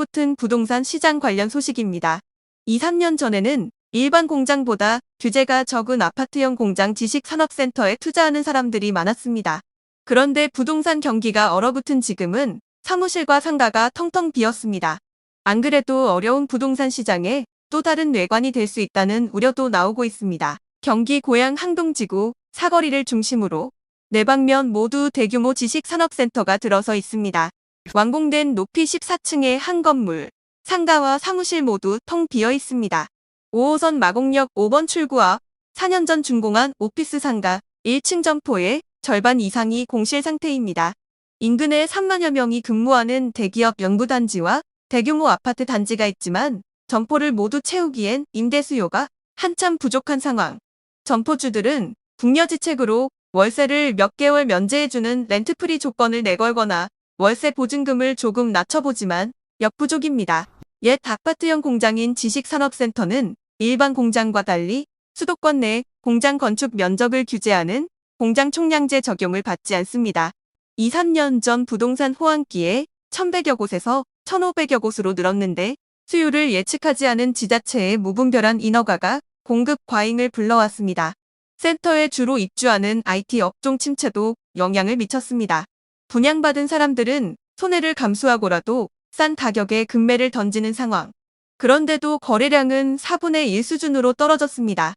얼어붙은 부동산 시장 관련 소식입니다. 2, 3년 전에는 일반 공장보다 규제가 적은 아파트형 공장 지식산업센터에 투자하는 사람들이 많았습니다. 그런데 부동산 경기가 얼어붙은 지금은 사무실과 상가가 텅텅 비었습니다. 안 그래도 어려운 부동산 시장에 또 다른 뇌관이 될 수 있다는 우려도 나오고 있습니다. 경기 고양 항동지구 사거리를 중심으로 네 방면 모두 대규모 지식산업센터가 들어서 있습니다. 완공된 높이 14층의 한 건물, 상가와 사무실 모두 텅 비어 있습니다. 5호선 마곡역 5번 출구 앞 4년 전 준공한 오피스 상가 1층 점포의 절반 이상이 공실 상태입니다. 인근에 3만여 명이 근무하는 대기업 연구단지와 대규모 아파트 단지가 있지만 점포를 모두 채우기엔 임대 수요가 한참 부족한 상황. 점포주들은 국려지책으로 월세를 몇 개월 면제해주는 렌트프리 조건을 내걸거나 월세 보증금을 조금 낮춰보지만 역부족입니다. 옛 아파트형 공장인 지식산업센터는 일반 공장과 달리 수도권 내 공장 건축 면적을 규제하는 공장 총량제 적용을 받지 않습니다. 2, 3년 전 부동산 호황기에 1100여 곳에서 1500여 곳으로 늘었는데 수요를 예측하지 않은 지자체의 무분별한 인허가가 공급 과잉을 불러왔습니다. 센터에 주로 입주하는 IT 업종 침체도 영향을 미쳤습니다. 분양받은 사람들은 손해를 감수하고라도 싼 가격에 금매를 던지는 상황. 그런데도 거래량은 4분의 1 수준으로 떨어졌습니다.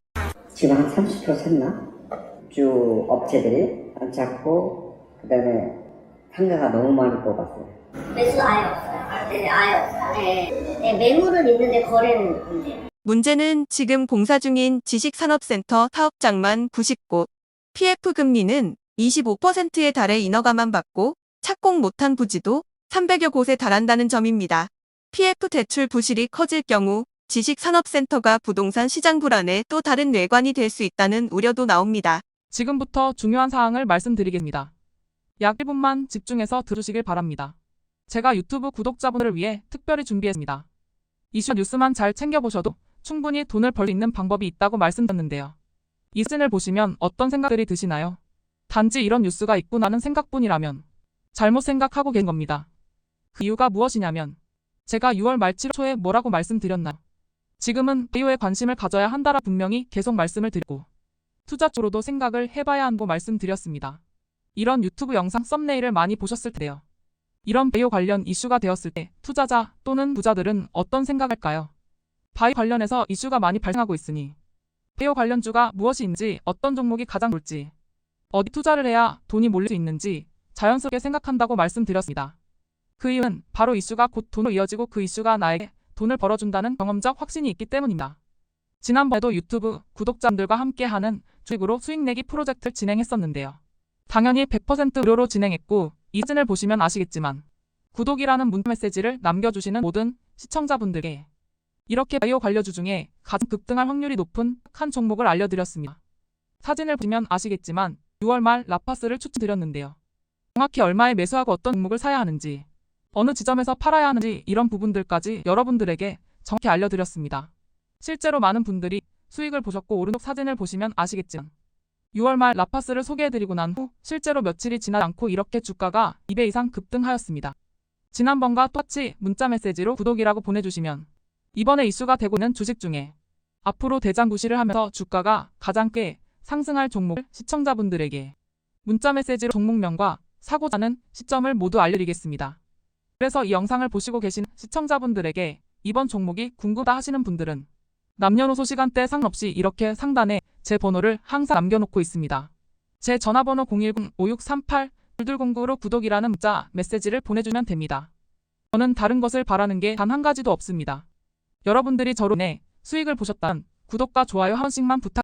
지금 한 30% 샀나? 주 업체들이 안 찾고 그다음에 상가가 너무 많이 뽑았어요. 매수 아예 없어요. 네, 아예 없어요. 네. 네, 매물은 있는데 거래는 문제예요. 문제는 지금 공사 중인 지식산업센터 사업장만 90곳, PF 금리는 25%에 달해 인허가만 받고 착공 못한 부지도 300여 곳에 달한다는 점입니다. PF 대출 부실이 커질 경우 지식산업센터가 부동산 시장 불안에 또 다른 뇌관이 될 수 있다는 우려도 나옵니다. 지금부터 중요한 사항을 말씀드리겠습니다. 약 1분만 집중해서 들으시길 바랍니다. 제가 유튜브 구독자분들을 위해 특별히 준비했습니다. 이슈 뉴스만 잘 챙겨보셔도 충분히 돈을 벌 수 있는 방법이 있다고 말씀드렸는데요. 이 씬을 보시면 어떤 생각들이 드시나요? 단지 이런 뉴스가 있구나는 생각뿐이라면 잘못 생각하고 계신 겁니다. 그 이유가 무엇이냐면 제가 6월 말 7월 초에 뭐라고 말씀드렸나요? 지금은 바이오에 관심을 가져야 한다라 분명히 계속 말씀을 드리고 투자 쪽으로도 생각을 해봐야 한다고 말씀드렸습니다. 이런 유튜브 영상 썸네일을 많이 보셨을 텐데요. 이런 바이오 관련 이슈가 되었을 때 투자자 또는 부자들은 어떤 생각할까요? 바이오 관련해서 이슈가 많이 발생하고 있으니 바이오 관련주가 무엇인지 어떤 종목이 가장 좋을지 어디 투자를 해야 돈이 몰릴 수 있는지 자연스럽게 생각한다고 말씀드렸습니다. 그 이유는 바로 이슈가 곧 돈으로 이어지고 그 이슈가 나에게 돈을 벌어준다는 경험적 확신이 있기 때문입니다. 지난번에도 유튜브 구독자분들과 함께하는 주식으로 수익 내기 프로젝트를 진행했었는데요. 당연히 100% 무료로 진행했고 이 사진을 보시면 아시겠지만 구독이라는 문자 메시지를 남겨주시는 모든 시청자분들께 이렇게 바이오 관료주 중에 가장 급등할 확률이 높은 한 종목을 알려드렸습니다. 사진을 보시면 아시겠지만 6월 말 라파스를 추천드렸는데요. 정확히 얼마에 매수하고 어떤 종목을 사야 하는지 어느 지점에서 팔아야 하는지 이런 부분들까지 여러분들에게 정확히 알려드렸습니다. 실제로 많은 분들이 수익을 보셨고 오른쪽 사진을 보시면 아시겠지만 6월 말 라파스를 소개해드리고 난 후 실제로 며칠이 지나지 않고 이렇게 주가가 2배 이상 급등하였습니다. 지난번과 똑같이 문자 메시지로 구독이라고 보내주시면 이번에 이슈가 되고 있는 주식 중에 앞으로 대장구시를 하면서 주가가 가장 꽤 상승할 종목을 시청자분들에게 문자 메시지로 종목명과 사고자 하는 시점을 모두 알려드리겠습니다. 그래서 이 영상을 보시고 계신 시청자분들에게 이번 종목이 궁금하다 하시는 분들은 남녀노소 시간대 상관없이 이렇게 상단에 제 번호를 항상 남겨놓고 있습니다. 제 전화번호 010-5638-2209로 구독이라는 문자 메시지를 보내주면 됩니다. 저는 다른 것을 바라는 게 단 한 가지도 없습니다. 여러분들이 저로 인해 수익을 보셨다면 구독과 좋아요 한 번씩만 부탁